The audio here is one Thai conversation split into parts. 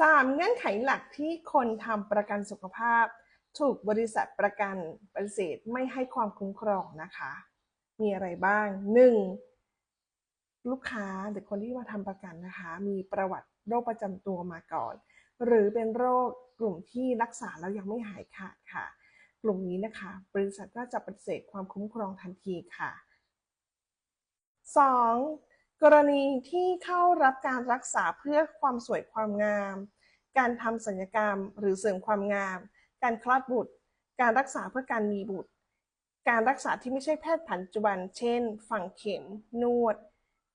3. เงื่อนไขหลักที่คนทำประกันสุขภาพ ถูกบริษัทประกันปฏิเสธไม่ให้ความคุ้มครองนะคะ มีอะไรบ้าง 1. ลูกค้าหรือคนที่มาทำประกันนะคะ มีประวัติโรคประจำตัวมาก่อน หรือเป็นโรคกลุ่มที่รักษาแล้วยังไม่หายขาดค่ะ กลุ่มนี้นะคะ บริษัทก็จะปฏิเสธความคุ้มครองทันทีค่ะ 2. กรณีที่เข้ารับการรักษาเพื่อความสวยความงาม การทำศัลยกรรมหรือเสริมความงาม การคลอดบุตร การรักษาเพื่อการมีบุตร การรักษาที่ไม่ใช่แพทย์ปัจจุบัน เช่น ฝังเข็ม นวด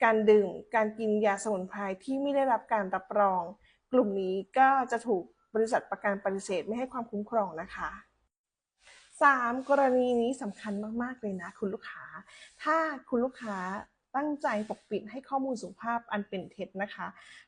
การดื่ม การกินยาสมุนไพรที่ไม่ได้รับการรับรอง กลุ่มนี้ก็จะถูกบริษัทประกันปฏิเสธไม่ให้ความคุ้มครองนะคะ 3. กรณีนี้สำคัญมาก ๆ เลยนะ คุณลูกค้า ถ้าคุณลูกค้า ตั้งใจปกปิดให้ข้อมูลสุขภาพอันเป็นเท็จนะคะ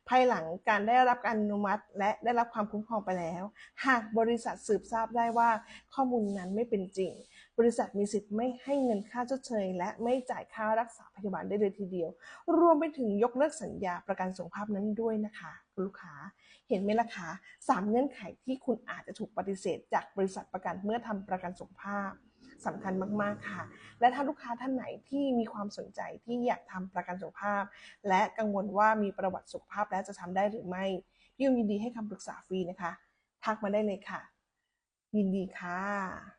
ภายหลังการได้รับการอนุมัติ และได้รับความคุ้มครองไปแล้ว หากบริษัทสืบทราบได้ว่าข้อมูลนั้นไม่เป็นจริง บริษัทมีสิทธิ์ไม่ให้เงินค่าชดเชย และไม่จ่ายค่ารักษาพยาบาลได้เลยทีเดียว รวมไปถึงยกเลิกสัญญาประกันสุขภาพนั้นด้วยนะคะคุณลูกค้าเห็นไหมล่ะคะสามเงื่อนไขที่คุณอาจจะถูกปฏิเสธ จากบริษัทประกันเมื่อทำประกันสุขภาพ สำคัญมากๆค่ะ และถ้าลูกค้าท่านไหนที่มีความสนใจที่อยากทำประกันสุขภาพ และกังวลว่ามีประวัติสุขภาพแล้วจะทำได้หรือไม่พี่ยมยินดีให้คำปรึกษาฟรีนะคะ ทักมาได้เลยค่ะ ยินดีค่ะ